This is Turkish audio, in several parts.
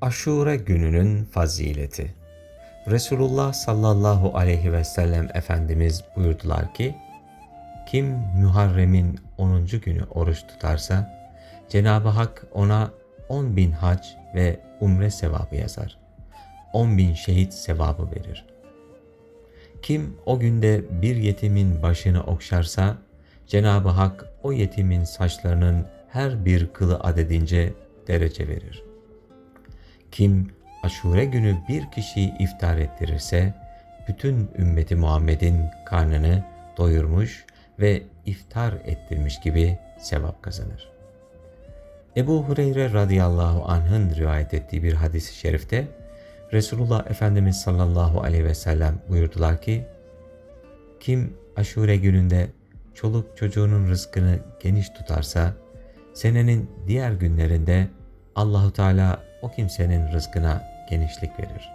Aşure gününün fazileti. Resulullah sallallahu aleyhi ve sellem Efendimiz buyurdular ki, kim Muharrem'in 10. günü oruç tutarsa, Cenab-ı Hak ona 10 bin hac ve umre sevabı yazar. 10 bin şehit sevabı verir. Kim o günde bir yetimin başını okşarsa, Cenab-ı Hak o yetimin saçlarının her bir kılı adedince derece verir. Kim aşure günü bir kişiyi iftar ettirirse, bütün ümmeti Muhammed'in karnını doyurmuş ve iftar ettirmiş gibi sevap kazanır. Ebu Hureyre radıyallahu anh'ın rivayet ettiği bir hadis-i şerifte Resulullah Efendimiz sallallahu aleyhi ve sellem buyurdular ki kim aşure gününde çoluk çocuğunun rızkını geniş tutarsa senenin diğer günlerinde Allahu Teala o kimsenin rızkına genişlik verir.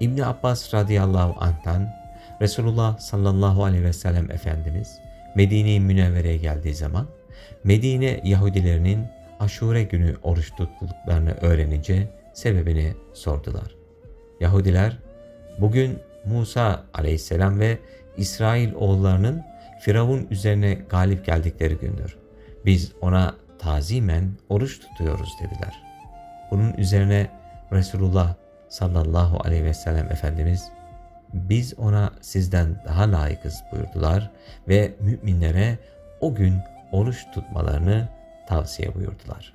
İbni Abbas radıyallahu anh'tan Resulullah sallallahu aleyhi ve sellem Efendimiz Medine-i Münevvere'ye geldiği zaman Medine Yahudilerinin aşure günü oruç tuttuklarını öğrenince sebebini sordular. Yahudiler bugün Musa aleyhisselam ve İsrail oğullarının Firavun üzerine galip geldikleri gündür. Biz ona tazimen oruç tutuyoruz dediler. Bunun üzerine Resulullah sallallahu aleyhi ve sellem Efendimiz biz ona sizden daha layıkız buyurdular ve müminlere o gün oruç tutmalarını tavsiye buyurdular.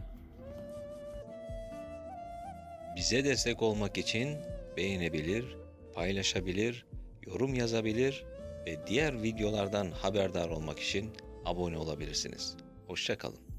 Bize destek olmak için beğenebilir, paylaşabilir, yorum yazabilir ve diğer videolardan haberdar olmak için abone olabilirsiniz. Hoşçakalın.